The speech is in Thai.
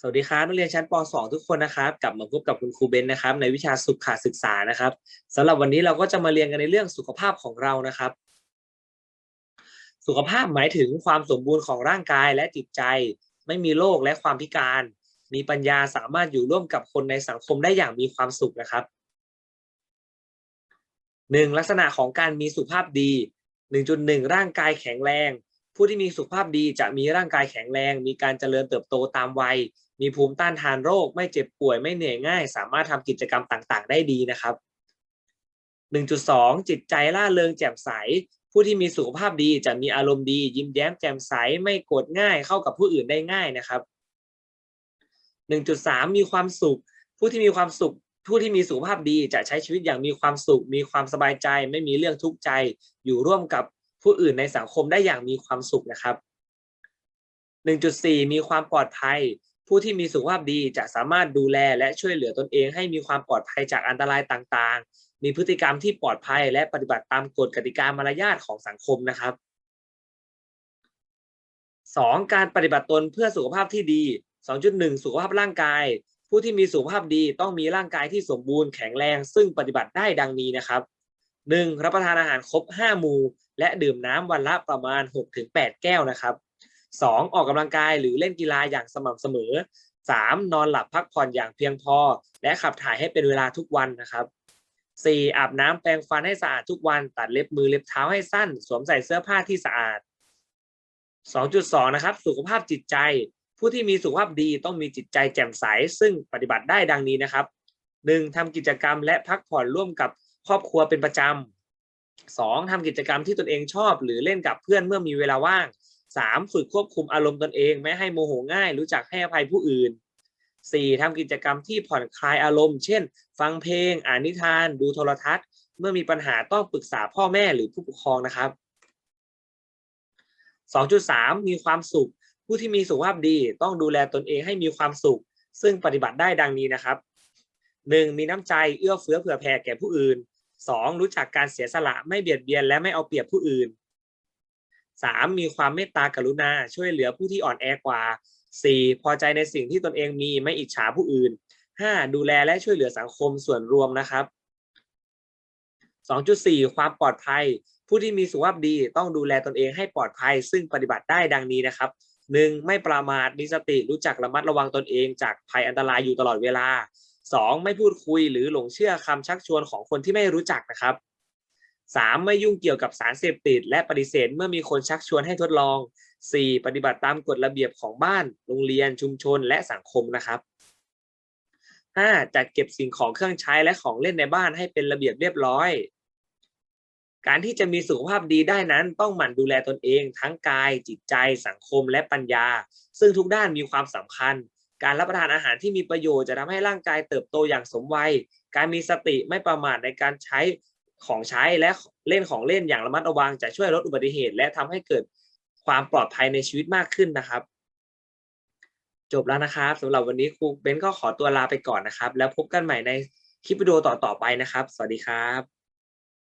สวัสดีครับนักเรียนชั้นป .2 ทุกคนนะครับ กลับมาพบกับคุณครูเบนนะครับ ในวิชาสุขศึกษานะครับสำหรับวันนี้เราก็จะมาเรียนกันในเรื่องสุขภาพของเรานะครับ สุขภาพหมายถึงความสมบูรณ์ของร่างกายและจิตใจ ไม่มีโรคและความพิการ มีปัญญาสามารถอยู่ร่วมกับคนในสังคมได้อย่างมีความสุขนะครับหนึ่งลักษณะของการมีสุขภาพดี 1.1 ร่างกายแข็งแรง ผู้ที่มีสุขภาพดีจะมีร่างกายแข็งแรง มีการเจริญเติบโตตามวัย มีภูมิต้านทานโรค ไม่เจ็บป่วยไม่เหนื่อยง่าย สามารถทำกิจกรรมต่างๆ ได้ดีนะครับ 1.2 จิตใจล่าเริงแจ่มใส ผู้ที่มีสุขภาพดีจะมีอารมณ์ดี ยิ้มแย้มแจ่มใสไม่โกรธง่ายเข้ากับผู้อื่นได้ง่ายนะครับ 1.3 มีความสุข ผู้ที่มีความสุขผู้ที่มีสุขภาพดีจะใช้ชีวิตอย่างมีความสุข มีความสบายใจ ไม่มีเรื่องทุกข์ใจ อยู่ร่วมกับ ผู้อื่นในสังคมได้อย่างมีความสุขนะครับ 1.4 มีความปลอดภัย ผู้ที่มีสุขภาพดีจะสามารถดูแลและช่วยเหลือตนเอง ให้มีความปลอดภัยจากอันตรายต่างๆ มีพฤติกรรมที่ปลอดภัยและปฏิบัติตามกฎกติกามารยาทของสังคมนะครับ 2. การปฏิบัติตนเพื่อสุขภาพที่ดี 2.1 สุขภาพร่างกาย ผู้ที่มีสุขภาพดีต้องมีร่างกายที่สมบูรณ์แข็งแรง ซึ่งปฏิบัติได้ดังนี้นะครับ 1. รับประทานอาหารครบ 5 หมู่ และดื่มน้ำวันละประมาณ 6-8 แก้วนะครับ 2. ออกกำลังกายหรือเล่นกีฬาอย่างสม่ำเสมอ 3. นอนหลับพักผ่อนอย่างเพียงพอ และขับถ่ายให้เป็นเวลาทุกวันนะครับ 4. อาบน้ำแปรงฟันให้สะอาดทุกวัน ตัดเล็บมือเล็บเท้าให้สั้น สวมใส่เสื้อผ้าที่สะอาด 2.2 นะครับ สุขภาพจิตใจ ผู้ที่มีสุขภาพดีต้องมีจิตใจแจ่มใส ซึ่งปฏิบัติได้ดังนี้นะครับ 1. ทำกิจกรรมและพักผ่อนร่วมกับ ครอบครัวเป็นประจำ 2. ทำกิจกรรมที่ตนเองชอบ หรือเล่นกับเพื่อนเมื่อมีเวลาว่าง 3. ฝึกควบคุมอารมณ์ตนเอง ไม่ให้โมโหง่าย รู้จักให้อภัยผู้อื่น 4. ทำกิจกรรมที่ผ่อนคลายอารมณ์ เช่น ฟังเพลง อ่านนิทาน ดูโทรทัศน์ เมื่อมีปัญหาต้องปรึกษาพ่อแม่หรือผู้ปกครองนะครับ 2.3 มีความสุข ผู้ที่มีสุขภาพดีต้องดูแลตนเองให้มีความสุข ซึ่งปฏิบัติได้ดังนี้นะครับ 1. มีน้ำใจเอื้อเฟื้อเผื่อแผ่แก่ผู้อื่น 2. รู้จักการเสียสละไม่เบียดเบียนและไม่เอาเปรียบผู้อื่น 3. มีความเมตตากรุณาช่วยเหลือผู้ที่อ่อนแอกว่า 4. พอใจในสิ่งที่ตนเองมีไม่อิจฉาผู้อื่น 5. ดูแลและช่วยเหลือสังคมส่วนรวมนะครับ2.4ความปลอดภัย ผู้ที่มีสุขภาพดีต้องดูแลตนเองให้ปลอดภัย ซึ่งปฏิบัติได้ดังนี้นะครับ 1. ไม่ประมาทมีสติรู้จักระมัดระวังตนเองจากภัยอันตรายอยู่ตลอดเวลา 2. ไม่พูดคุยหรือหลงเชื่อคำชักชวนของคนที่ไม่รู้จักนะครับ 3. ไม่ยุ่งเกี่ยวกับสารเสพติด และปฏิเสธเมื่อมีคนชักชวนให้ทดลอง 4. ปฏิบัติตามกฎระเบียบของบ้าน โรงเรียนชุมชนและสังคมนะครับ 5. จัดเก็บสิ่งของเครื่องใช้และของเล่นในบ้านให้เป็นระเบียบเรียบร้อย การที่จะมีสุขภาพดีได้นั้นต้องหมั่นดูแลตนเอง ทั้งกาย จิตใจ สังคมและปัญญา ซึ่งทุกด้านมีความสำคัญ การรับประทานอาหารที่มีประโยชน์จะทำให้ร่างกายเติบโตอย่างสมวัย การมีสติไม่ประมาทในการใช้ของใช้และเล่นของเล่นอย่างระมัดระวัง จะช่วยลดอุบัติเหตุ และทำให้เกิดความปลอดภัยในชีวิตมากขึ้นนะครับ จบแล้วนะครับสำหรับวันนี้ครูเบนก็ขอตัวลาไปก่อนนะครับ แล้วพบกันใหม่ในคลิปวิดีโอต่อๆไปนะครับ สวัสดีครับ